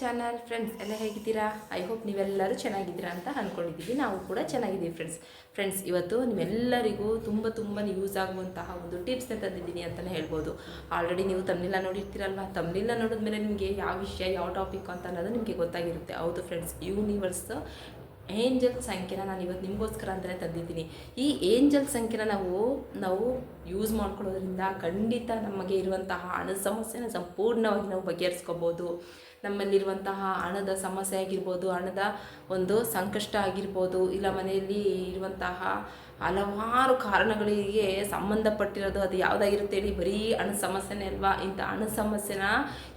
Channel friends ಎಲ್ಲ ಹೇಗಿದ್ದೀರಾ? I hope ನೀವೆಲ್ಲರೂ ಚೆನ್ನಾಗಿದ್ದೀರಾ ಅಂತ ಅಂದ್ಕೊಂಡಿದ್ದೀವಿ ನಾವು ಕೂಡ ಚೆನ್ನಾಗಿದ್ದೀವಿ ಫ್ರೆಂಡ್ಸ್ ಫ್ರೆಂಡ್ಸ್ ಇವತ್ತು ನಿಮ್ಮೆಲ್ಲರಿಗೂ ತುಂಬ ತುಂಬ ಯೂಸ್ ಆಗುವಂತಹ ಒಂದು ಟಿಪ್ಸ್ನ ತಂದಿದ್ದೀನಿ ಅಂತಲೇ ಹೇಳ್ಬೋದು. ಆಲ್ರೆಡಿ ನೀವು ತಮ್ಮನೆಲ್ಲ ನೋಡಿರ್ತೀರಲ್ವ? ತಮ್ಮನೆಲ್ಲ ನೋಡಿದ್ಮೇಲೆ ನಿಮಗೆ ಯಾವ ವಿಷಯ, ಯಾವ ಟಾಪಿಕ್ ಅಂತ ಅನ್ನೋದು ನಿಮಗೆ ಗೊತ್ತಾಗಿರುತ್ತೆ. ಹೌದು ಫ್ರೆಂಡ್ಸ್ ಯೂನಿವರ್ಸ್ ಏಂಜಲ್ ಸಂಖ್ಯೆನ ನಾನು ಇವತ್ತು ನಿಮಗೋಸ್ಕರ ಅಂತಲೇ ತಂದಿದ್ದೀನಿ. ಈ ಏಂಜಲ್ ಸಂಖ್ಯೆನ ನಾವು ನಾವು ಯೂಸ್ ಮಾಡ್ಕೊಳ್ಳೋದ್ರಿಂದ ಖಂಡಿತ ನಮಗೆ ಇರುವಂತಹ ಹಣದ ಸಮಸ್ಯೆನ ಸಂಪೂರ್ಣವಾಗಿ ನಾವು ಬಗೆಹರಿಸ್ಕೋಬೋದು. ನಮ್ಮಲ್ಲಿರುವಂತಹ ಹಣದ ಸಮಸ್ಯೆ ಆಗಿರ್ಬೋದು, ಹಣದ ಒಂದು ಸಂಕಷ್ಟ ಆಗಿರ್ಬೋದು, ಇಲ್ಲ ಮನೆಯಲ್ಲಿ ಇರುವಂತಹ ಹಲವಾರು ಕಾರಣಗಳಿಗೆ ಸಂಬಂಧಪಟ್ಟಿರೋದು ಅದು ಯಾವುದಾಗಿರುತ್ತೆ ಹೇಳಿ, ಬರೀ ಹಣದ ಸಮಸ್ಯೆನೇ ಅಲ್ವಾ? ಇಂಥ ಹಣದ ಸಮಸ್ಯೆನ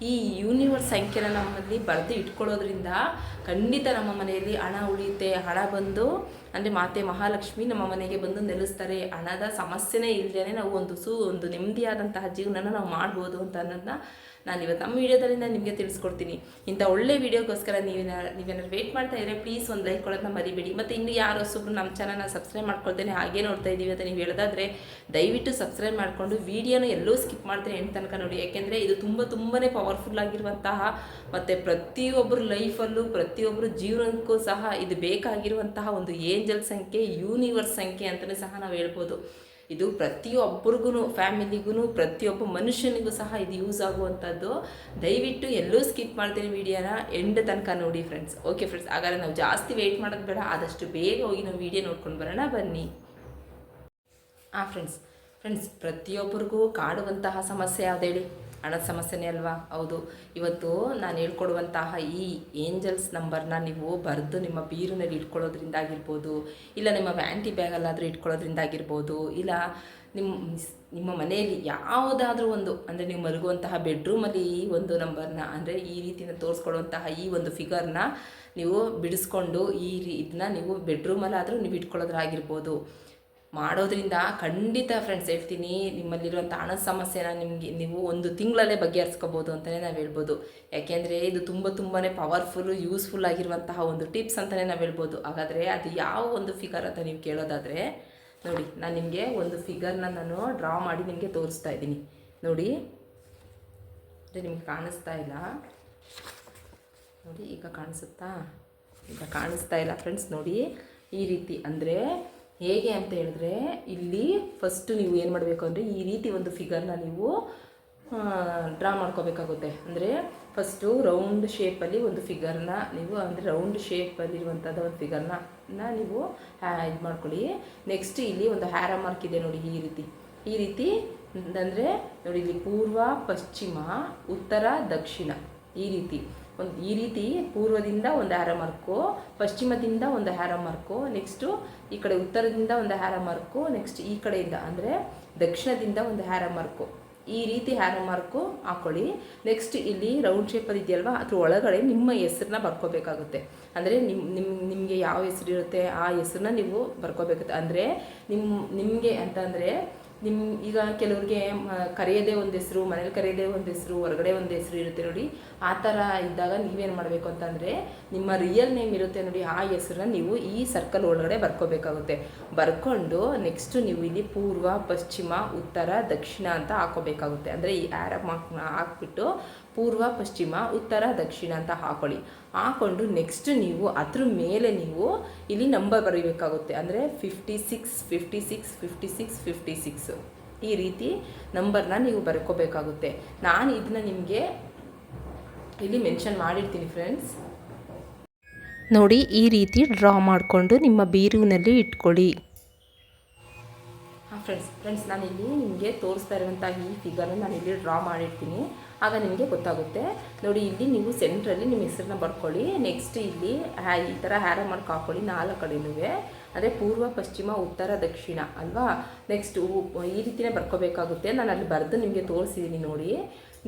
ಈ ಯೂನಿವರ್ಸ್ ಸಂಖ್ಯೆನ ನಮ್ಮಲ್ಲಿ ಬರೆದು ಇಟ್ಕೊಳ್ಳೋದ್ರಿಂದ ಖಂಡಿತ ನಮ್ಮ ಮನೆಯಲ್ಲಿ ಹಣ ಉಳಿಯುತ್ತೆ, ಹಣ ಬಂದು, ಅಂದರೆ ಮಾತೆ ಮಹಾಲಕ್ಷ್ಮಿ ನಮ್ಮ ಮನೆಗೆ ಬಂದು ನೆಲೆಸ್ತಾರೆ. ಹಣದ ಸಮಸ್ಯೆನೇ ಇಲ್ಲದೇ ನಾವು ಒಂದು ಸು, ಒಂದು ನೆಮ್ಮದಿಯಾದಂತಹ ಜೀವನನ ನಾವು ಮಾಡ್ಬೋದು ಅಂತ ಅನ್ನೋದನ್ನ ನಾನು ಇವತ್ತು ನಮ್ಮ ವೀಡಿಯೋದಲ್ಲಿ ನಾನು ನಿಮಗೆ ತಿಳಿಸ್ಕೊಡ್ತೀನಿ. ಇಂಥ ಒಳ್ಳೆ ವೀಡಿಯೋಗೋಸ್ಕರ ನೀವು ನೀವೇನಾದ್ರು ವೇಟ್ ಮಾಡ್ತಾ ಇದ್ರೆ ಪ್ಲೀಸ್ ಒಂದು ಲೈಕ್ ಕೊಡೋದನ್ನ ಮರಿಬೇಡಿ. ಮತ್ತು ಇನ್ನು ಯಾರು ಹೊಸಬ್ರು ನಮ್ಮ ಚಾನಲ್ನ ಸಬ್ಸ್ಕ್ರೈಬ್ ಮಾಡ್ಕೊಳ್ತೇನೆ ಹಾಗೆ ನೋಡ್ತಾ ಇದ್ದೀವಿ ಅಂತ ನೀವು ಹೇಳೋದಾದರೆ, ದಯವಿಟ್ಟು ಸಬ್ಸ್ಕ್ರೈಬ್ ಮಾಡಿಕೊಂಡು ವೀಡಿಯೋನ ಎಲ್ಲೂ ಸ್ಕಿಪ್ ಮಾಡ್ತೀನಿ ಎಂಟು ತನಕ ನೋಡಿ. ಯಾಕೆಂದರೆ ಇದು ತುಂಬ ತುಂಬಾ ಪವರ್ಫುಲ್ ಆಗಿರುವಂತಹ ಮತ್ತು ಪ್ರತಿಯೊಬ್ಬರ ಲೈಫಲ್ಲೂ ಪ್ರತಿಯೊಬ್ಬರು ಜೀವನಕ್ಕೂ ಸಹ ಇದು ಬೇಕಾಗಿರುವಂತಹ ಒಂದು ಏಂಜಲ್ ಸಂಖ್ಯೆ ಯೂನಿವರ್ಸ್ ಸಂಖ್ಯೆ ಅಂತಲೂ ಸಹ ನಾವು ಹೇಳ್ಬೋದು. ಇದು ಪ್ರತಿಯೊಬ್ಬರಿಗೂ ಫ್ಯಾಮಿಲಿಗೂ ಪ್ರತಿಯೊಬ್ಬ ಮನುಷ್ಯನಿಗೂ ಸಹ ಇದು ಯೂಸ್ ಆಗುವಂಥದ್ದು. ದಯವಿಟ್ಟು ಎಲ್ಲೂ ಸ್ಕಿಪ್ ಮಾಡ್ತೀನಿ ವಿಡಿಯೋನ, ಎಂಡ್ ತನಕ ನೋಡಿ ಫ್ರೆಂಡ್ಸ್ ಓಕೆ ಫ್ರೆಂಡ್ಸ್ ಹಾಗಾದ್ರೆ ನಾವು ಜಾಸ್ತಿ ವೆಯ್ಟ್ ಮಾಡೋದು ಬೇಡ, ಆದಷ್ಟು ಬೇಗ ಹೋಗಿ ನಾವು ವಿಡಿಯೋ ನೋಡ್ಕೊಂಡು ಬರೋಣ, ಬನ್ನಿ. ಹಾಂ ಫ್ರೆಂಡ್ಸ್ ಫ್ರೆಂಡ್ಸ್ ಪ್ರತಿಯೊಬ್ಬರಿಗೂ ಕಾಡುವಂತಹ ಸಮಸ್ಯೆ ಯಾವುದೇಳಿ ಹಣದ ಸಮಸ್ಯೆನೇ ಅಲ್ವಾ? ಹೌದು. ಇವತ್ತು ನಾನು ಹೇಳ್ಕೊಡುವಂತಹ ಈ ಏಂಜಲ್ಸ್ ನಂಬರ್ನ ನೀವು ಬರೆದು ನಿಮ್ಮ ಬೀರಿನಲ್ಲಿ ಇಟ್ಕೊಳ್ಳೋದ್ರಿಂದ ಆಗಿರ್ಬೋದು, ಇಲ್ಲ ನಿಮ್ಮ ವ್ಯಾಂಟಿ ಬ್ಯಾಗಲ್ಲಾದರೂ ಇಟ್ಕೊಳ್ಳೋದ್ರಿಂದ ಆಗಿರ್ಬೋದು, ಇಲ್ಲ ನಿಮ್ಮ ನಿಮ್ಮ ಮನೆಯಲ್ಲಿ ಯಾವುದಾದ್ರೂ ಒಂದು, ಅಂದರೆ ನೀವು ಮಲಗುವಂತಹ ಬೆಡ್ರೂಮಲ್ಲಿ ಈ ಒಂದು ನಂಬರ್ನ, ಅಂದರೆ ಈ ರೀತಿನ ತೋರಿಸ್ಕೊಡುವಂತಹ ಈ ಒಂದು ಫಿಗರ್ನ ನೀವು ಬಿಡಿಸ್ಕೊಂಡು ಈ ರೀ, ಇದನ್ನ ನೀವು ಬೆಡ್ರೂಮಲ್ಲಾದರೂ ನೀವು ಇಟ್ಕೊಳ್ಳೋದ್ರಾಗಿರ್ಬೋದು. ಮಾಡೋದ್ರಿಂದ ಖಂಡಿತ ಫ್ರೆಂಡ್ಸ್ ಹೇಳ್ತೀನಿ ನಿಮ್ಮಲ್ಲಿರುವಂಥ ಹಣದ ಸಮಸ್ಯೆನ ನಿಮಗೆ ನೀವು ಒಂದು ತಿಂಗಳಲ್ಲೇ ಬಗೆಹರಿಸ್ಕೋಬೋದು ಅಂತಲೇ ನಾವು ಹೇಳ್ಬೋದು. ಯಾಕೆಂದರೆ ಇದು ತುಂಬ ತುಂಬಾ ಪವರ್ಫುಲ್ಲು ಯೂಸ್ಫುಲ್ ಆಗಿರುವಂತಹ ಒಂದು ಟಿಪ್ಸ್ ಅಂತಲೇ ನಾವು ಹೇಳ್ಬೋದು. ಹಾಗಾದರೆ ಅದು ಯಾವ ಒಂದು ಫಿಗರ್ ಅಂತ ನೀವು ಕೇಳೋದಾದರೆ, ನೋಡಿ, ನಾನು ನಿಮಗೆ ಒಂದು ಫಿಗರ್ನ ನಾನು ಡ್ರಾ ಮಾಡಿ ನಿಮಗೆ ತೋರಿಸ್ತಾ ಇದ್ದೀನಿ. ನೋಡಿ ಅದೇ ನಿಮ್ಗೆ ಕಾಣಿಸ್ತಾ ಇಲ್ಲ. ನೋಡಿ, ಈಗ ಕಾಣಿಸುತ್ತಾ? ಈಗ ಕಾಣಿಸ್ತಾ ಇಲ್ಲ ಫ್ರೆಂಡ್ಸ್ ನೋಡಿ, ಈ ರೀತಿ. ಅಂದರೆ ಹೇಗೆ ಅಂತ ಹೇಳಿದ್ರೆ, ಇಲ್ಲಿ ಫಸ್ಟು ನೀವು ಏನು ಮಾಡಬೇಕು ಅಂದರೆ ಈ ರೀತಿ ಒಂದು ಫಿಗರ್ನ ನೀವು ಡ್ರಾ ಮಾಡ್ಕೋಬೇಕಾಗುತ್ತೆ. ಅಂದರೆ ಫಸ್ಟು ರೌಂಡ್ ಶೇಪಲ್ಲಿ ಒಂದು ಫಿಗರ್ನ ನೀವು, ಅಂದರೆ ರೌಂಡ್ ಶೇಪಲ್ಲಿರುವಂಥದ್ದು ಒಂದು ಫಿಗರ್ನ ನೀವು ಇದು ಮಾಡ್ಕೊಳ್ಳಿ. ನೆಕ್ಸ್ಟ್ ಇಲ್ಲಿ ಒಂದು ಹ್ಯಾರ ಮಾರ್ಕ್ ಇದೆ ನೋಡಿ ಈ ರೀತಿ. ಈ ರೀತಿ, ಅಂದರೆ ನೋಡಿ ಇಲ್ಲಿ ಪೂರ್ವ, ಪಶ್ಚಿಮ, ಉತ್ತರ, ದಕ್ಷಿಣ ಈ ರೀತಿ. ಒಂದು ಈ ರೀತಿ ಪೂರ್ವದಿಂದ ಒಂದು ಹ್ಯಾರ ಮಾರ್ಕು ಪಶ್ಚಿಮದಿಂದ ಒಂದು ಹ್ಯಾರ ಮಾರ್ಕು ನೆಕ್ಸ್ಟು ಈ ಕಡೆ ಉತ್ತರದಿಂದ ಒಂದು ಹ್ಯಾರ ಮಾರ್ಕು ನೆಕ್ಸ್ಟ್ ಈ ಕಡೆಯಿಂದ ಅಂದರೆ ದಕ್ಷಿಣದಿಂದ ಒಂದು ಹ್ಯಾರ ಮಾರ್ಕು ಈ ರೀತಿ ಹ್ಯಾರ ಮಾರ್ಕು ಹಾಕ್ಕೊಳ್ಳಿ ನೆಕ್ಸ್ಟ್ ಇಲ್ಲಿ ರೌಂಡ್ ಶೇಪಲ್ಲಿ ಇದೆಯಲ್ವಾ? ಅದ್ರ ಒಳಗಡೆ ನಿಮ್ಮ ಹೆಸ್ರನ್ನ ಬರ್ಕೋಬೇಕಾಗುತ್ತೆ. ಅಂದರೆ ನಿಮ್ಮ ನಿಮ್ಮ ನಿಮಗೆ ಯಾವ ಹೆಸರಿರುತ್ತೆ, ಆ ಹೆಸ್ರನ್ನ ನೀವು ಬರ್ಕೋಬೇಕಾಗುತ್ತೆ. ಅಂದರೆ ನಿಮ್ಮ ನಿಮಗೆ ಅಂತಂದರೆ ನಿಮ್ಮ ಈಗ ಕೆಲವ್ರಿಗೆ ಕರೆಯದೇ ಒಂದು ಹೆಸರು, ಮನೇಲಿ ಕರೆಯದೇ ಒಂದು ಹೆಸರು, ಹೊರಗಡೆ ಒಂದು ಹೆಸರು ಇರುತ್ತೆ ನೋಡಿ, ಆ ಥರ ಇದ್ದಾಗ ನೀವೇನು ಮಾಡಬೇಕು ಅಂತಂದರೆ, ನಿಮ್ಮ ರಿಯಲ್ ನೇಮ್ ಇರುತ್ತೆ ನೋಡಿ, ಆ ಹೆಸರನ್ನ ನೀವು ಈ ಸರ್ಕಲ್ ಒಳಗಡೆ ಬರ್ಕೋಬೇಕಾಗುತ್ತೆ. ಬರ್ಕೊಂಡು ನೆಕ್ಸ್ಟು ನೀವು ಇಲ್ಲಿ ಪೂರ್ವ, ಪಶ್ಚಿಮ, ಉತ್ತರ, ದಕ್ಷಿಣ ಅಂತ ಹಾಕೋಬೇಕಾಗುತ್ತೆ. ಅಂದರೆ ಈ ಆ್ಯರ ಹಾಕ್ಬಿಟ್ಟು ಪೂರ್ವ, ಪಶ್ಚಿಮ, ಉತ್ತರ, ದಕ್ಷಿಣ ಅಂತ ಹಾಕೊಳ್ಳಿ. ಹಾಕೊಂಡು ನೆಕ್ಸ್ಟ್ ನೀವು ಅದ್ರ ಮೇಲೆ ನೀವು ಇಲ್ಲಿ ನಂಬರ್ ಬರೀಬೇಕಾಗುತ್ತೆ. ಅಂದರೆ fifty six fifty six fifty six fifty six ಈ ರೀತಿ ನಂಬರ್ನ ನೀವು ಬರ್ಕೋಬೇಕಾಗುತ್ತೆ. ನಾನು ಇದನ್ನ ನಿಮಗೆ ಇಲ್ಲಿ ಮೆನ್ಷನ್ ಮಾಡಿರ್ತೀನಿ ಫ್ರೆಂಡ್ಸ್ ನೋಡಿ ಈ ರೀತಿ ಡ್ರಾ ಮಾಡಿಕೊಂಡು ನಿಮ್ಮ ಬೀರುವಿನಲ್ಲಿ ಇಟ್ಕೊಳ್ಳಿ. ಫ್ರೆಂಡ್ಸ್ ಫ್ರೆಂಡ್ಸ್ ನಾನಿಲ್ಲಿ ನಿಮಗೆ ತೋರಿಸ್ತಾ ಇರುವಂಥ ಈ ಫಿಗರ್ನ ನಾನು ಇಲ್ಲಿ ಡ್ರಾ ಮಾಡಿರ್ತೀನಿ. ಆಗ ನಿಮಗೆ ಗೊತ್ತಾಗುತ್ತೆ. ನೋಡಿ, ಇಲ್ಲಿ ನೀವು ಸೆಂಟ್ರಲ್ಲಿ ನಿಮ್ಮ ಹೆಸರನ್ನ ಬರ್ಕೊಳ್ಳಿ. ನೆಕ್ಸ್ಟ್ ಇಲ್ಲಿ ಈ ಥರ ಹ್ಯಾರ ಮಾರ್ಕ್ ಹಾಕ್ಕೊಳ್ಳಿ ನಾಲ್ಕು ಕಡೆನೂ ಅಂದರೆ ಪೂರ್ವ, ಪಶ್ಚಿಮ, ಉತ್ತರ, ದಕ್ಷಿಣ ಅಲ್ವಾ? ನೆಕ್ಸ್ಟ್ ಈ ರೀತಿನೇ ಬರ್ಕೋಬೇಕಾಗುತ್ತೆ. ನಾನು ಅಲ್ಲಿ ಬರೆದು ನಿಮಗೆ ತೋರಿಸಿದ್ದೀನಿ ನೋಡಿ.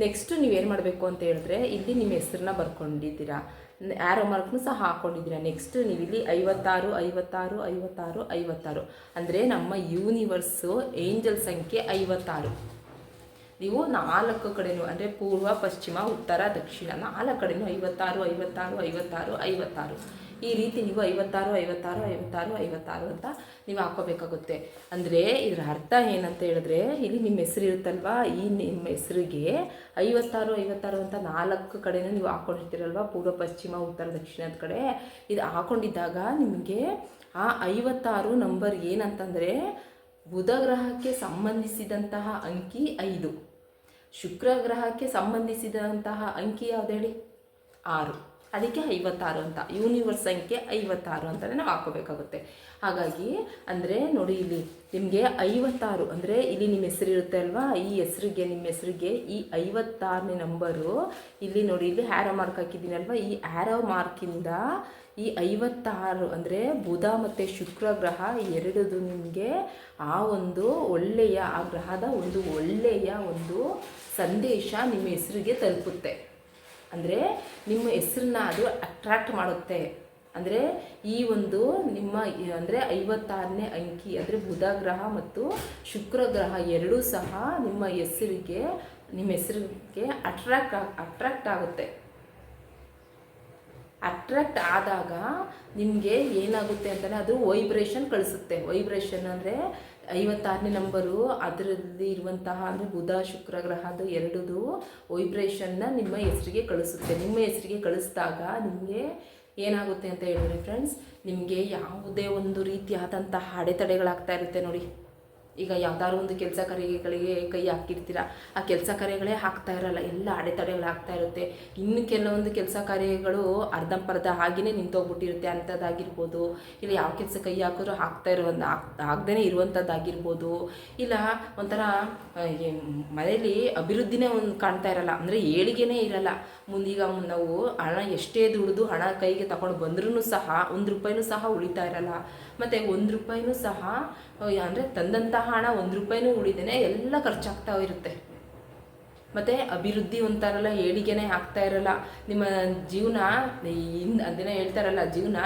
ನೆಕ್ಸ್ಟು ನೀವೇನು ಮಾಡಬೇಕು ಅಂತ ಹೇಳಿದ್ರೆ, ಇಲ್ಲಿ ನಿಮ್ಮ ಹೆಸರನ್ನ ಬರ್ಕೊಂಡಿದ್ದೀರಾ. ಆ್ಯರೋ ಮಾರ್ಕ್ನು ಸಹ ಹಾಕ್ಕೊಂಡಿದ್ದೀರಾ ನೆಕ್ಸ್ಟ್ ನೀವು ಇಲ್ಲಿ ಐವತ್ತಾರು ಐವತ್ತಾರು ಐವತ್ತಾರು ಐವತ್ತಾರು. ಅಂದರೆ ನಮ್ಮ ಯೂನಿವರ್ಸು ಏಂಜಲ್ ಸಂಖ್ಯೆ ಐವತ್ತಾರು. ನೀವು ನಾಲ್ಕು ಕಡೆನೂ, ಅಂದರೆ ಪೂರ್ವ, ಪಶ್ಚಿಮ, ಉತ್ತರ, ದಕ್ಷಿಣ, ನಾಲ್ಕು ಕಡೆನೂ ಐವತ್ತಾರು ಐವತ್ತಾರು ಐವತ್ತಾರು ಐವತ್ತಾರು. ಈ ರೀತಿ ನೀವು ಐವತ್ತಾರು ಐವತ್ತಾರು ಐವತ್ತಾರು ಐವತ್ತಾರು ಅಂತ ನೀವು ಹಾಕೋಬೇಕಾಗುತ್ತೆ ಅಂದರೆ ಇದರ ಅರ್ಥ ಏನಂತ ಹೇಳಿದ್ರೆ, ಇಲ್ಲಿ ನಿಮ್ಮ ಹೆಸರು ಇರುತ್ತಲ್ವಾ? ಈ ನಿಮ್ಮ ಹೆಸರಿಗೆ ಐವತ್ತಾರು ಐವತ್ತಾರು ಅಂತ ನಾಲ್ಕು ಕಡೆನೂ ನೀವು ಹಾಕೊಂಡಿರ್ತೀರಲ್ವ ಪೂರ್ವ, ಪಶ್ಚಿಮ, ಉತ್ತರ, ದಕ್ಷಿಣದ ಕಡೆ. ಇದು ಹಾಕೊಂಡಿದ್ದಾಗ ನಿಮಗೆ ಆ ಐವತ್ತಾರು ನಂಬರ್ ಏನಂತಂದರೆ ಬುಧ ಗ್ರಹಕ್ಕೆ ಸಂಬಂಧಿಸಿದಂತಹ ಅಂಕಿ ಐದು. ಶುಕ್ರ ಗ್ರಹಕ್ಕೆ ಸಂಬಂಧಿಸಿದಂತಹ ಅಂಕಿ ಯಾವ್ದು ಹೇಳಿ? ಆರು. ಅದಕ್ಕೆ ಐವತ್ತಾರು ಅಂತ. ಯೂನಿವರ್ಸ್ ಸಂಖ್ಯೆ ಐವತ್ತಾರು ಅಂತಲೇ ನಾವು ಹಾಕೋಬೇಕಾಗುತ್ತೆ. ಹಾಗಾಗಿ, ಅಂದರೆ ನೋಡಿ ಇಲ್ಲಿ, ನಿಮಗೆ ಐವತ್ತಾರು, ಅಂದರೆ ಇಲ್ಲಿ ನಿಮ್ಮ ಹೆಸರು ಇರುತ್ತೆ ಅಲ್ವಾ? ಈ ಹೆಸರಿಗೆ ನಿಮ್ಮ ಹೆಸರಿಗೆ ಈ ಐವತ್ತಾರನೇ ನಂಬರು ಇಲ್ಲಿ ನೋಡಿ, ಇಲ್ಲಿ ಹ್ಯಾರೋ ಮಾರ್ಕ್ ಹಾಕಿದ್ದೀನಲ್ವಾ ಈ ಹ್ಯಾರೋ ಮಾರ್ಕಿಂದ ಈ ಐವತ್ತಾರು, ಅಂದರೆ ಬುಧ ಮತ್ತು ಶುಕ್ರ ಗ್ರಹ ಎರಡದು ನಿಮಗೆ ಆ ಒಂದು ಒಳ್ಳೆಯ, ಆ ಗ್ರಹದ ಒಂದು ಒಳ್ಳೆಯ ಒಂದು ಸಂದೇಶ ನಿಮ್ಮ ಹೆಸರಿಗೆ ತಲುಪುತ್ತೆ. ಅಂದರೆ ನಿಮ್ಮ ಹೆಸರನ್ನ ಅದು ಅಟ್ರಾಕ್ಟ್ ಮಾಡುತ್ತೆ. ಅಂದರೆ ಈ ಒಂದು ನಿಮ್ಮ ಅಂದರೆ ಐವತ್ತಾರನೇ ಅಂಕಿ ಅಂದರೆ ಬುಧ ಗ್ರಹ ಮತ್ತು ಶುಕ್ರ ಗ್ರಹ ಎರಡೂ ಸಹ ನಿಮ್ಮ ಹೆಸರಿಗೆ ನಿಮ್ಮ ಹೆಸರಿಗೆ ಅಟ್ರಾಕ್ಟ್ ಅಟ್ರಾಕ್ಟ್ ಆಗುತ್ತೆ. ಅಟ್ರಾಕ್ಟ್ ಆದಾಗ ನಿಮಗೆ ಏನಾಗುತ್ತೆ ಅಂತಲೇ ಅದು ವೈಬ್ರೇಷನ್ ಕಳಿಸುತ್ತೆ. ವೈಬ್ರೇಷನ್ ಅಂದರೆ ಐವತ್ತಾರನೇ ನಂಬರು, ಅದರಲ್ಲಿ ಇರುವಂತಹ ಅಂದರೆ ಬುಧ, ಶುಕ್ರ ಗ್ರಹದ ಎರಡದು ವೈಬ್ರೇಷನ್ನ ನಿಮ್ಮ ಹೆಸರಿಗೆ ಕಳಿಸುತ್ತೆ. ನಿಮ್ಮ ಹೆಸರಿಗೆ ಕಳಿಸಿದಾಗ ನಿಮಗೆ ಏನಾಗುತ್ತೆ ಅಂತ ಹೇಳಿದ್ರೆ ಫ್ರೆಂಡ್ಸ್ ನಿಮಗೆ ಯಾವುದೇ ಒಂದು ರೀತಿಯಾದಂತಹ ಅಡೆತಡೆಗಳಾಗ್ತಾ ಇರುತ್ತೆ ನೋಡಿ. ಈಗ ಯಾವ್ದಾದ್ರು ಒಂದು ಕೆಲಸ ಕಾರ್ಯಗಳಿಗೆ ಕೈ ಹಾಕಿರ್ತೀರ ಆ ಕೆಲಸ ಕಾರ್ಯಗಳೇ ಹಾಕ್ತಾ ಇರಲ್ಲ, ಎಲ್ಲ ಅಡೆತಡೆಗಳು ಆಗ್ತಾ ಇರುತ್ತೆ. ಇನ್ನು ಕೆಲವೊಂದು ಕೆಲಸ ಕಾರ್ಯಗಳು ಅರ್ಧಂಪರ್ಧ ಹಾಗೆಯೇ ನಿಂತೋಗ್ಬಿಟ್ಟಿರುತ್ತೆ ಅಂಥದ್ದಾಗಿರ್ಬೋದು. ಇಲ್ಲ ಯಾವ ಕೆಲಸ ಕೈ ಹಾಕಿದ್ರು ಹಾಕ್ತಾ ಇರೋ ಆಗ್ದೇ ಇರುವಂಥದ್ದಾಗಿರ್ಬೋದು. ಇಲ್ಲ ಒಂಥರ ಮನೆಯಲ್ಲಿ ಅಭಿವೃದ್ಧಿನೇ ಒಂದು ಕಾಣ್ತಾ ಇರಲ್ಲ. ಅಂದರೆ ಏಳಿಗೆನೇ ಇರಲ್ಲ. ಮುಂದೀಗ ನಾವು ಹಣ ಎಷ್ಟೇ ದುಡಿದು ಹಣ ಕೈಗೆ ತಗೊಂಡು ಬಂದ್ರೂ ಸಹ ಒಂದು ರೂಪಾಯಿನೂ ಸಹ ಉಳಿತಾ ಇರಲ್ಲ. ಮತ್ತು ಒಂದು ರೂಪಾಯಿನೂ ಸಹ ಅಂದರೆ ತಂದಂತಹ ಹಣ ಒಂದು ರೂಪಾಯಿನೂ ಉಳಿದೇನೆ ಎಲ್ಲ ಖರ್ಚಾಗ್ತಾ ಇರುತ್ತೆ. ಮತ್ತು ಅಭಿವೃದ್ಧಿ ಅಂತಾರಲ್ಲ, ಏಳಿಗೆನೇ ಆಗ್ತಾ ಇರಲ್ಲ. ನಿಮ್ಮ ಜೀವನ ಇನ್ ಅದನ್ನೇ ಹೇಳ್ತಾರಲ್ಲ, ಜೀವನ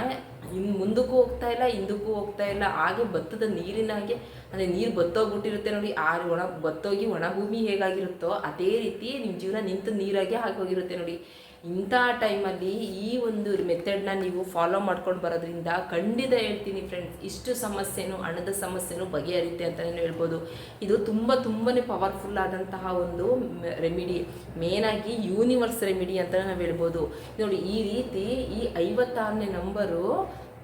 ಇನ್ನು ಮುಂದಕ್ಕೂ ಹೋಗ್ತಾ ಇಲ್ಲ, ಹಿಂದಕ್ಕೂ ಹೋಗ್ತಾ ಇಲ್ಲ. ಹಾಗೆ ಭತ್ತದ ನೀರಿನಾಗೆ ಅಂದರೆ ನೀರು ಬತ್ತೋಗ್ಬಿಟ್ಟಿರುತ್ತೆ ನೋಡಿ ಆರು ಒಣ ಬತ್ತೋಗಿ ಒಣ ಭೂಮಿ ಹೇಗಾಗಿರುತ್ತೋ, ಅದೇ ರೀತಿ ನಿಮ್ಮ ಜೀವನ ನಿಂತು ನೀರಾಗೆ ಹೋಗಿರುತ್ತೆ ನೋಡಿ. ಇಂಥ ಟೈಮಲ್ಲಿ ಈ ಒಂದು ಮೆಥಡ್ನ ನೀವು ಫಾಲೋ ಮಾಡ್ಕೊಂಡು ಬರೋದ್ರಿಂದ ಖಂಡಿತ ಹೇಳ್ತೀನಿ ಫ್ರೆಂಡ್ಸ್ ಇಷ್ಟು ಸಮಸ್ಯೆನೂ, ಹಣದ ಸಮಸ್ಯೆನೂ ಬಗೆಹರಿಯುತ್ತೆ ಅಂತಲೇ ಹೇಳ್ಬೋದು. ಇದು ತುಂಬ ತುಂಬಾ ಪವರ್ಫುಲ್ ಆದಂತಹ ಒಂದು ರೆಮಿಡಿ ಮೇನಾಗಿ ಯೂನಿವರ್ಸ್ ರೆಮಿಡಿ ಅಂತ ನಾವು ಹೇಳ್ಬೋದು. ನೋಡಿ, ಈ ರೀತಿ ಈ ಐವತ್ತಾರನೇ ನಂಬರು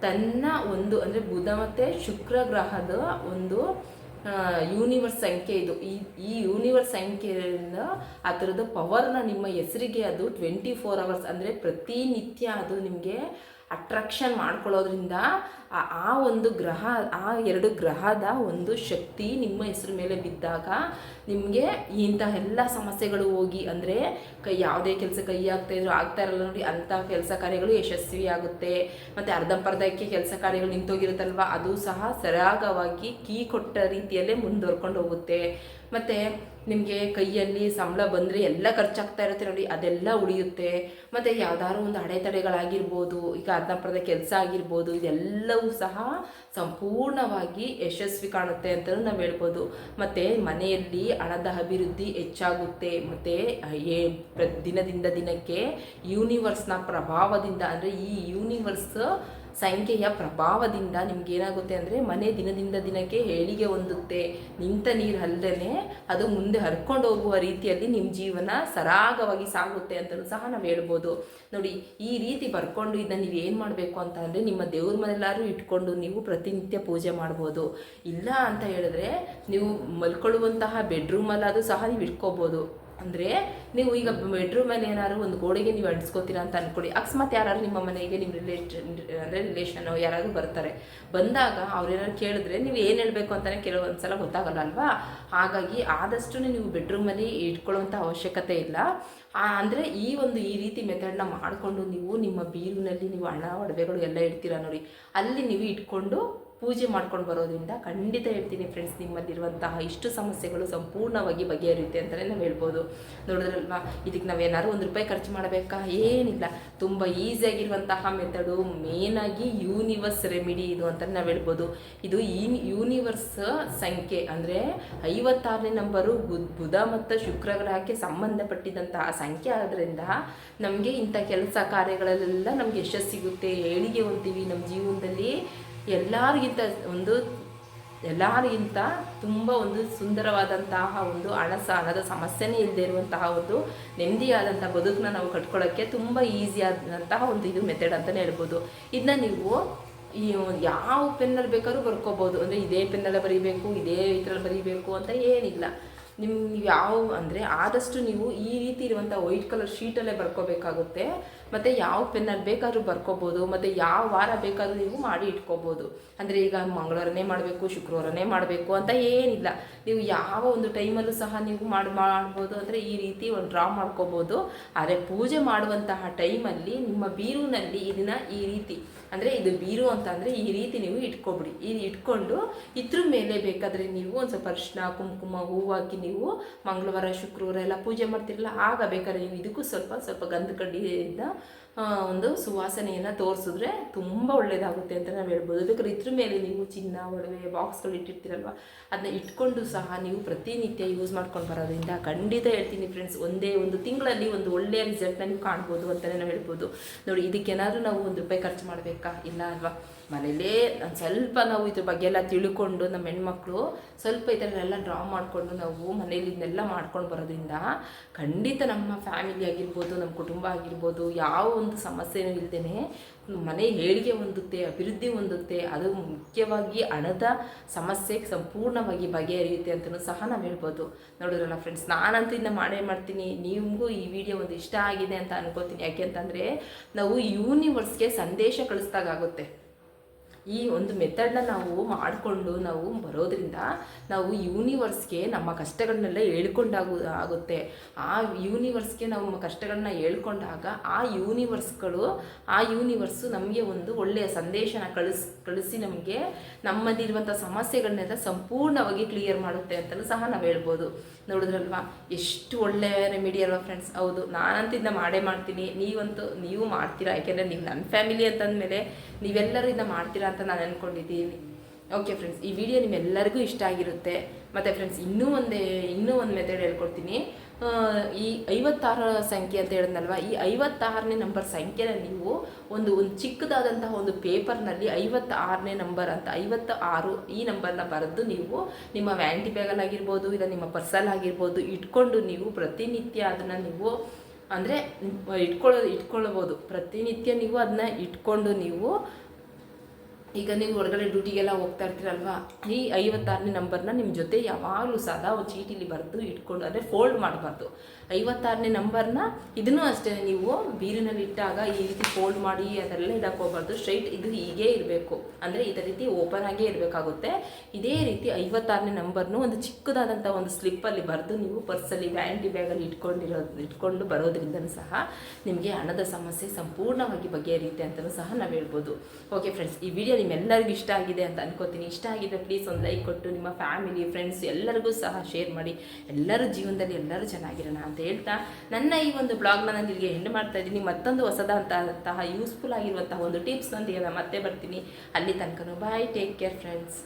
ತನ್ನ ಒಂದು ಅಂದರೆ ಬುಧ ಮತ್ತು ಶುಕ್ರ ಗ್ರಹದ ಒಂದು ಯೂನಿವರ್ಸ್ ಸಂಖ್ಯೆ ಇದು. ಈ ಯೂನಿವರ್ಸ್ ಸಂಖ್ಯೆಯಿಂದ ಆ ಥರದ ಪವರ್ನ ನಿಮ್ಮ ಹೆಸರಿಗೆ ಅದು ಟ್ವೆಂಟಿ ಫೋರ್ ಅವರ್ಸ್ ಅಂದರೆ ಪ್ರತಿನಿತ್ಯ ಅದು ನಿಮಗೆ ಅಟ್ರಾಕ್ಷನ್ ಮಾಡ್ಕೊಳ್ಳೋದ್ರಿಂದ ಆ- ಒಂದು ಗ್ರಹ, ಆ ಎರಡು ಗ್ರಹದ ಒಂದು ಶಕ್ತಿ ನಿಮ್ಮ ಹೆಸರು ಮೇಲೆ ಬಿದ್ದಾಗ ನಿಮಗೆ ಇಂಥ ಎಲ್ಲ ಸಮಸ್ಯೆಗಳು ಹೋಗಿ ಅಂದರೆ ಕೈ ಯಾವುದೇ ಕೆಲಸ ಕೈ ಆಗ್ತಾ ಇದ್ರು, ಆಗ್ತಾ ಇರಲ್ಲ ನೋಡಿ, ಅಂಥ ಕೆಲಸ ಕಾರ್ಯಗಳು ಯಶಸ್ವಿ ಆಗುತ್ತೆ. ಮತ್ತು ಅರ್ಧಂಪರ್ಧಕ್ಕೆ ಕೆಲಸ ಕಾರ್ಯಗಳು ನಿಂತೋಗಿರುತ್ತಲ್ವ? ಅದು ಸಹ ಸರಾಗವಾಗಿ ಕೀ ಕೊಟ್ಟ ರೀತಿಯಲ್ಲೇ ಮುಂದುವರ್ಕೊಂಡು ಹೋಗುತ್ತೆ. ಮತ್ತು ನಿಮಗೆ ಕೈಯಲ್ಲಿ ಸಂಬಳ ಬಂದರೆ ಎಲ್ಲ ಖರ್ಚಾಗ್ತಾ ಇರುತ್ತೆ ನೋಡಿ, ಅದೆಲ್ಲ ಉಳಿಯುತ್ತೆ. ಮತ್ತು ಯಾವ್ದಾದ್ರು ಒಂದು ಅಡೆತಡೆಗಳಾಗಿರ್ಬೋದು, ಈಗ ಅರ್ಧಂಪರ್ಧ ಕೆಲಸ ಆಗಿರ್ಬೋದು, ಇದೆಲ್ಲವೂ ಸಹ ಸಂಪೂರ್ಣವಾಗಿ ಯಶಸ್ವಿ ಕಾಣುತ್ತೆ ಅಂತಲೂ ನಾವು ಹೇಳ್ಬೋದು. ಮತ್ತು ಮನೆಯಲ್ಲಿ ಹಣದ ಅಭಿವೃದ್ಧಿ ಹೆಚ್ಚಾಗುತ್ತೆ. ಮತ್ತು ಏ ದಿನದಿಂದ ದಿನಕ್ಕೆ ಯೂನಿವರ್ಸ್ನ ಪ್ರಭಾವದಿಂದ, ಅಂದರೆ ಈ ಯೂನಿವರ್ಸ್ ಸಂಖ್ಯೆಯ ಪ್ರಭಾವದಿಂದ ನಿಮ್ಗೆ ಏನಾಗುತ್ತೆ ಅಂದರೆ ಮನೆ ದಿನದಿಂದ ದಿನಕ್ಕೆ ಹೇಳಿಗೆ ಹೊಂದುತ್ತೆ. ನಿಂತ ನೀರು ಅಲ್ಲದೆ ಅದು ಮುಂದೆ ಹರ್ಕೊಂಡು ಹೋಗುವ ರೀತಿಯಲ್ಲಿ ನಿಮ್ಮ ಜೀವನ ಸರಾಗವಾಗಿ ಸಾಗುತ್ತೆ ಅಂತಲೂ ಸಹ ನಾವು ಹೇಳ್ಬೋದು. ನೋಡಿ, ಈ ರೀತಿ ಬರ್ಕೊಂಡು ಇದನ್ನ ನೀವು ಏನು ಮಾಡಬೇಕು ಅಂತ ಅಂದರೆ ನಿಮ್ಮ ದೇವ್ರ ಮನೆಲ್ಲಾದ್ರೂ ಇಟ್ಕೊಂಡು ನೀವು ಪ್ರತಿನಿತ್ಯ ಪೂಜೆ ಮಾಡ್ಬೋದು. ಇಲ್ಲ ಅಂತ ಹೇಳಿದ್ರೆ ನೀವು ಮಲ್ಕೊಳ್ಳುವಂತಹ ಬೆಡ್ರೂಮಲ್ಲಾದರೂ ಸಹ ನೀವು ಇಟ್ಕೋಬೋದು. ಅಂದರೆ ನೀವು ಈಗ ಬೆಡ್ರೂಮಲ್ಲಿ ಏನಾದ್ರು ಒಂದು ಗೋಡೆಗೆ ನೀವು ಅಂಟಿಸ್ಕೋತೀರಾ ಅಂತ ಅಂದ್ಕೊಳ್ಳಿ ಅಕಸ್ಮಾತ್ ಯಾರು ನಿಮ್ಮ ಮನೆಗೆ ನಿಮ್ಮ ರಿಲೇಷನ್ ಅಂದರೆ ರಿಲೇಷನ್ ಯಾರಾದರೂ ಬರ್ತಾರೆ. ಬಂದಾಗ ಅವ್ರೇನಾದ್ರು ಕೇಳಿದ್ರೆ ನೀವು ಏನು ಹೇಳಬೇಕು ಅಂತಲೇ ಕೆಲವೊಂದು ಸಲ ಗೊತ್ತಾಗಲ್ಲ ಅಲ್ವಾ? ಹಾಗಾಗಿ ಆದಷ್ಟು ನೀವು ಬೆಡ್ರೂಮಲ್ಲಿ ಇಟ್ಕೊಳ್ಳುವಂಥ ಅವಶ್ಯಕತೆ ಇಲ್ಲ. ಅಂದರೆ ಈ ಒಂದು, ಈ ರೀತಿ ಮೆಥಡ್ನ ಮಾಡಿಕೊಂಡು ನೀವು ನಿಮ್ಮ ಬೀರಿನಲ್ಲಿ ನೀವು ಹಣ, ಒಡವೆಗಳು ಎಲ್ಲ ಇಡ್ತೀರಾ ನೋಡಿ. ಅಲ್ಲಿ ನೀವು ಇಟ್ಕೊಂಡು ಪೂಜೆ ಮಾಡ್ಕೊಂಡು ಬರೋದ್ರಿಂದ ಖಂಡಿತ ಹೇಳ್ತೀನಿ ಫ್ರೆಂಡ್ಸ್ ನಿಮ್ಮಲ್ಲಿರುವಂತಹ ಇಷ್ಟು ಸಮಸ್ಯೆಗಳು ಸಂಪೂರ್ಣವಾಗಿ ಬಗೆಹರಿಯುತ್ತೆ ಅಂತಲೇ ನಾವು ಹೇಳ್ಬೋದು. ನೋಡಿದ್ರಲ್ವಾ? ಇದಕ್ಕೆ ನಾವು ಏನಾದ್ರು ಒಂದು ರೂಪಾಯಿ ಖರ್ಚು ಮಾಡಬೇಕಾ? ಏನಿಲ್ಲ. ತುಂಬ ಈಸಿಯಾಗಿರುವಂತಹ ಮೆಥಡು ಮೇನಾಗಿ ಯೂನಿವರ್ಸ್ ರೆಮಿಡಿ ಇದು ಅಂತ ನಾವು ಹೇಳ್ಬೋದು. ಇದು ಯೂನಿವರ್ಸ್ ಸಂಖ್ಯೆ ಅಂದರೆ ಐವತ್ತಾರನೇ ನಂಬರು ಬುಧ್ ಬುಧ ಮತ್ತು ಶುಕ್ರ ಗ್ರಹಕ್ಕೆ ಸಂಬಂಧಪಟ್ಟಿದಂತಹ ಸಂಖ್ಯೆ ಆದ್ದರಿಂದ ನಮಗೆ ಇಂಥ ಕೆಲಸ ಕಾರ್ಯಗಳಲ್ಲೆಲ್ಲ ನಮ್ಗೆ ಯಶಸ್ಸು ಸಿಗುತ್ತೆ. ಏಳಿಗೆ ಹೊಂತೀವಿ ನಮ್ಮ ಜೀವನದಲ್ಲಿ ಎಲ್ಲರಿಗಿಂತ ಒಂದು, ಎಲ್ಲರಿಗಿಂತ ತುಂಬ ಒಂದು ಸುಂದರವಾದಂತಹ ಒಂದು ಹಣ ಸಾಲದ ಸಮಸ್ಯೆನೇ ಇಲ್ಲದೆ ಇರುವಂತಹ ಒಂದು ನೆಮ್ಮದಿಯಾದಂಥ ಬದುಕನ್ನ ನಾವು ಕಟ್ಕೊಳ್ಳೋಕ್ಕೆ ತುಂಬ ಈಸಿ ಆದಂತಹ ಒಂದು ಇದು ಮೆಥಡ್ ಅಂತಲೇ ಹೇಳ್ಬೋದು. ಇದನ್ನ ನೀವು ಈ ಯಾವ ಪೆನ್ನಲ್ಲಿ ಬೇಕಾದ್ರೂ ಬರ್ಕೋಬೋದು. ಅಂದರೆ ಇದೇ ಪೆನ್ನಲ್ಲೇ ಬರೀಬೇಕು, ಇದೇ ಇದರಲ್ಲಿ ಬರೀಬೇಕು ಅಂತ ಏನಿಲ್ಲ. ನಿಮ್ ನೀವು ಯಾವ ಅಂದರೆ ಆದಷ್ಟು ನೀವು ಈ ರೀತಿ ಇರುವಂಥ ವೈಟ್ ಕಲರ್ ಶೀಟಲ್ಲೇ ಬರ್ಕೋಬೇಕಾಗುತ್ತೆ. ಮತ್ತು ಯಾವ ಪೆನ್ನಲ್ಲಿ ಬೇಕಾದರೂ ಬರ್ಕೋಬೋದು. ಮತ್ತು ಯಾವ ವಾರ ಬೇಕಾದರೂ ನೀವು ಮಾಡಿ ಇಟ್ಕೋಬೋದು. ಅಂದರೆ ಈಗ ಮಂಗಳವಾರನೇ ಮಾಡಬೇಕು, ಶುಕ್ರವಾರನೇ ಮಾಡಬೇಕು ಅಂತ ಏನಿಲ್ಲ. ನೀವು ಯಾವ ಒಂದು ಟೈಮಲ್ಲೂ ಸಹ ನೀವು ಮಾಡಿ, ಮಾಡ್ಬೋದು ಅಂದರೆ ಈ ರೀತಿ ಒಂದು ಡ್ರಾ ಮಾಡ್ಕೋಬೋದು. ಆದರೆ ಪೂಜೆ ಮಾಡುವಂತಹ ಟೈಮಲ್ಲಿ ನಿಮ್ಮ ಬೀರುನಲ್ಲಿ ಇದನ್ನು ಈ ರೀತಿ ಅಂದರೆ ಇದು ಬೀರು ಅಂತ ಅಂದರೆ ಈ ರೀತಿ ನೀವು ಇಟ್ಕೊಬಿಡಿ. ಇದು ಇಟ್ಕೊಂಡು ಇದ್ರ ಮೇಲೆ ಬೇಕಾದರೆ ನೀವು ಒಂದು ಸ್ವಲ್ಪ ಅರಿಶಿನ ಕುಂಕುಮ ಹೂವಾಕಿ ನೀವು ಮಂಗಳವಾರ, ಶುಕ್ರವಾರ ಎಲ್ಲ ಪೂಜೆ ಮಾಡ್ತಿರಲ್ಲ, ಆಗ ಬೇಕಾದ್ರೆ ನೀವು ಇದಕ್ಕೂ ಸ್ವಲ್ಪ ಸ್ವಲ್ಪ ಗಂಧ ಕಡ್ಡಿಯಿಂದ ಒಂದು ಸುವಾಸನೆಯನ್ನು ತೋರಿಸಿದ್ರೆ ತುಂಬ ಒಳ್ಳೆಯದಾಗುತ್ತೆ ಅಂತ ನಾವು ಹೇಳ್ಬೋದು. ಬೇಕಾದ್ರೆ ಇದ್ರ ಮೇಲೆ ನೀವು ಚಿನ್ನ, ಒಡವೆ ಬಾಕ್ಸ್ಗಳು ಇಟ್ಟಿರ್ತೀರಲ್ವ ಅದನ್ನ ಇಟ್ಕೊಂಡು ಸಹ ನೀವು ಪ್ರತಿನಿತ್ಯ ಯೂಸ್ ಮಾಡ್ಕೊಂಡು ಬರೋದ್ರಿಂದ ಖಂಡಿತ ಹೇಳ್ತೀನಿ ಫ್ರೆಂಡ್ಸ್ ಒಂದೇ ಒಂದು ತಿಂಗಳಲ್ಲಿ ಒಂದು ಒಳ್ಳೆಯ ರಿಸಲ್ಟ್ನ ನೀವು ಕಾಣ್ಬೋದು ಅಂತಲೇ ನಾವು ಹೇಳ್ಬೋದು. ನೋಡಿ ಇದಕ್ಕೇನಾದರೂ ನಾವು ಒಂದು ರೂಪಾಯಿ ಖರ್ಚು ಮಾಡಬೇಕಾ? ಇಲ್ಲ ಅಲ್ವಾ? ಮನೇಲೇ ಒಂದು ಸ್ವಲ್ಪ ನಾವು ಇದ್ರ ಬಗ್ಗೆ ಎಲ್ಲ ತಿಳ್ಕೊಂಡು ನಮ್ಮ ಹೆಣ್ಮಕ್ಳು ಸ್ವಲ್ಪ ಥರ ಡ್ರಾ ಮಾಡಿಕೊಂಡು ನಾವು ಮನೇಲಿ ಇದನ್ನೆಲ್ಲ ಮಾಡ್ಕೊಂಡು ಬರೋದ್ರಿಂದ ಖಂಡಿತ ನಮ್ಮ ಫ್ಯಾಮಿಲಿ ಆಗಿರ್ಬೋದು, ನಮ್ಮ ಕುಟುಂಬ ಆಗಿರ್ಬೋದು, ಯಾವ ಒಂದು ಸಮಸ್ಯೆನೂ ಇಲ್ಲದೇ ಮನೆ ಏಳಿಗೆ ಹೊಂದುತ್ತೆ, ಅಭಿವೃದ್ಧಿ ಹೊಂದುತ್ತೆ, ಅದು ಮುಖ್ಯವಾಗಿ ಹಣದ ಸಮಸ್ಯೆಗೆ ಸಂಪೂರ್ಣವಾಗಿ ಬಗೆಹರಿಯುತ್ತೆ ಅಂತಲೂ ಸಹ ನಾವು ಹೇಳ್ಬೋದು. ನೋಡಿದ್ರಲ್ಲ ಫ್ರೆಂಡ್ಸ್ ನಾನಂತೂ ಇದನ್ನ ಮಾಡೇ ಮಾಡ್ತೀನಿ, ನಿಮಗೂ ಈ ವಿಡಿಯೋ ಒಂದು ಇಷ್ಟ ಆಗಿದೆ ಅಂತ ಅನ್ಕೋತೀನಿ. ಯಾಕೆ ಅಂತಂದರೆ ನಾವು ಯೂನಿವರ್ಸ್ಗೆ ಸಂದೇಶ ಕಳಿಸ್ದಾಗುತ್ತೆ ಈ ಒಂದು ಮೆಥಡ್ನ ನಾವು ಮಾಡಿಕೊಂಡು ನಾವು ಬರೋದ್ರಿಂದ ನಾವು ಯೂನಿವರ್ಸ್ಗೆ ನಮ್ಮ ಕಷ್ಟಗಳನ್ನೆಲ್ಲ ಹೇಳ್ಕೊಂಡಾಗು, ಆಗುತ್ತೆ. ಆ ಯೂನಿವರ್ಸ್ಗೆ ನಾವು ನಮ್ಮ ಕಷ್ಟಗಳನ್ನ ಹೇಳ್ಕೊಂಡಾಗ ಆ ಯೂನಿವರ್ಸ್ಗಳು ಆ ಯೂನಿವರ್ಸು ನಮಗೆ ಒಂದು ಒಳ್ಳೆಯ ಸಂದೇಶನ ಕಳಿಸ್, ಕಳಿಸಿ ನಮಗೆ ನಮ್ಮಲ್ಲಿರುವಂಥ ಸಮಸ್ಯೆಗಳನ್ನೆಲ್ಲ ಸಂಪೂರ್ಣವಾಗಿ ಕ್ಲಿಯರ್ ಮಾಡುತ್ತೆ ಅಂತಲೂ ಸಹ ನಾವು ಹೇಳ್ಬೋದು. ನೋಡಿದ್ರಲ್ವಾ? ಎಷ್ಟು ಒಳ್ಳೆಯ ರೆಮಿಡಿ ಅಲ್ವಾ ಫ್ರೆಂಡ್ಸ್ ಹೌದು ನಾನಂತಿದ್ದ ಇದನ್ನ ಮಾಡೇ ಮಾಡ್ತೀನಿ. ನೀವಂತೂ, ನೀವು ಮಾಡ್ತೀರಾ? ಯಾಕೆಂದರೆ ನೀವು ನನ್ನ ಫ್ಯಾಮಿಲಿ ಅಂತಂದಮೇಲೆ ನೀವೆಲ್ಲರೂ ಇದನ್ನ ಮಾಡ್ತೀರಾ ಅಂತ ನಾನು ಅಂದ್ಕೊಂಡಿದ್ದೀನಿ ಓಕೆ ಫ್ರೆಂಡ್ಸ್ ಈ ವಿಡಿಯೋ ನಿಮ್ಮೆಲ್ಲರಿಗೂ ಇಷ್ಟ ಆಗಿರುತ್ತೆ. ಮತ್ತು ಫ್ರೆಂಡ್ಸ್ ಇನ್ನೂ ಒಂದೇ, ಇನ್ನೂ ಒಂದು ಮೆಥಡ್ ಹೇಳ್ಕೊಡ್ತೀನಿ. ಈ ಐವತ್ತಾರು ಸಂಖ್ಯೆ ಅಂತ ಹೇಳಿದ್ನಲ್ವ? ಈ ಐವತ್ತಾರನೇ ನಂಬರ್ ಸಂಖ್ಯೆನ ನೀವು ಒಂದು ಒಂದು ಚಿಕ್ಕದಾದಂತಹ ಒಂದು ಪೇಪರ್ನಲ್ಲಿ ಐವತ್ತಾರನೇ ನಂಬರ್ ಅಂತ ಐವತ್ತ ಆರು ಈ ನಂಬರ್ನ ಬರೆದು ನೀವು ನಿಮ್ಮ ವ್ಯಾಂಟಿ ಬ್ಯಾಗಲ್ಲಾಗಿರ್ಬೋದು ಇಲ್ಲ ನಿಮ್ಮ ಪರ್ಸಲ್ ಆಗಿರ್ಬೋದು ಇಟ್ಕೊಂಡು ನೀವು ಪ್ರತಿನಿತ್ಯ ಅದನ್ನು ನೀವು ಅಂದರೆ ಇಟ್ಕೊಳ್ಳೋ ಇಟ್ಕೊಳ್ಬೋದು. ಪ್ರತಿನಿತ್ಯ ನೀವು ಅದನ್ನ ಇಟ್ಕೊಂಡು ನೀವು ಈಗ ನೀವು ಹೊರಗಡೆ ಡ್ಯೂಟಿಗೆಲ್ಲ ಹೋಗ್ತಾ ಇರ್ತೀರಲ್ವಾ? ಈ ಐವತ್ತಾರನೇ ನಂಬರ್ನ ನಿಮ್ಮ ಜೊತೆ ಯಾವಾಗಲೂ ಸದಾ ಒಂದು ಚೀಟಿಲಿ ಬರೆದು ಇಟ್ಕೊಂಡು, ಅಂದರೆ ಫೋಲ್ಡ್ ಮಾಡಬಾರ್ದು. ಐವತ್ತಾರನೇ ನಂಬರ್ನ ಇದನ್ನು ಅಷ್ಟೇ ನೀವು ಬೀರಿನಲ್ಲಿ ಇಟ್ಟಾಗ ಈ ರೀತಿ ಫೋಲ್ಡ್ ಮಾಡಿ ಅದೆಲ್ಲ ಇಡಕ್ಕೆ ಹೋಗ್ಬಾರ್ದು. ಸ್ಟ್ರೈಟ್ ಇದು ಹೀಗೆ ಇರಬೇಕು. ಅಂದರೆ ಇದೇ ರೀತಿ ಓಪನ್ ಆಗೇ ಇರಬೇಕಾಗುತ್ತೆ. ಇದೇ ರೀತಿ ಐವತ್ತಾರನೇ ನಂಬರ್ನು ಒಂದು ಚಿಕ್ಕದಾದಂಥ ಒಂದು ಸ್ಲಿಪ್ಪಲ್ಲಿ ಬರೆದು ನೀವು ಪರ್ಸಲ್ಲಿ ವ್ಯಾಂಟಿ ಬ್ಯಾಗಲ್ಲಿ ಇಟ್ಕೊಂಡಿರೋದು ಇಟ್ಕೊಂಡು ಬರೋದ್ರಿಂದನೂ ಸಹ ನಿಮಗೆ ಹಣದ ಸಮಸ್ಯೆ ಸಂಪೂರ್ಣವಾಗಿ ಬಗೆಹರಿಯುತ್ತೆ ಅಂತಲೂ ಸಹ ನಾವು ಹೇಳ್ಬೋದು. ಓಕೆ ಫ್ರೆಂಡ್ಸ್ ಈ ವಿಡಿಯೋ ನಿಮ್ಮೆಲ್ಲರಿಗೂ ಇಷ್ಟ ಆಗಿದೆ ಅಂತ ಅನ್ಕೋತೀನಿ. ಇಷ್ಟ ಆಗಿದೆ ಪ್ಲೀಸ್ ಒಂದು ಲೈಕ್ ಕೊಟ್ಟು ನಿಮ್ಮ ಫ್ಯಾಮಿಲಿ ಫ್ರೆಂಡ್ಸ್ ಎಲ್ಲರಿಗೂ ಸಹ ಶೇರ್ ಮಾಡಿ. ಎಲ್ಲರೂ ಜೀವನದಲ್ಲಿ ಎಲ್ಲರೂ ಚೆನ್ನಾಗಿರೋಣ ಅಂತ ಹೇಳ್ತಾ ನನ್ನ ಈ ಒಂದು ಬ್ಲಾಗ್ನ ನಾನು ಇಲ್ಲಿಗೆ ಎಂಡ್ ಮಾಡ್ತಾ ಇದ್ದೀನಿ. ಮತ್ತೊಂದು ಹೊಸದಂತಹ ಯೂಸ್ಫುಲ್ ಆಗಿರುವಂತಹ ಒಂದು ಟಿಪ್ಸ್ನೊಂದಿಗೆ ನಾನು ಮತ್ತೆ ಬರ್ತೀನಿ. ಅಲ್ಲಿ ತನಕ ಬಾಯ್ ಟೇಕ್ ಕೇರ್ ಫ್ರೆಂಡ್ಸ್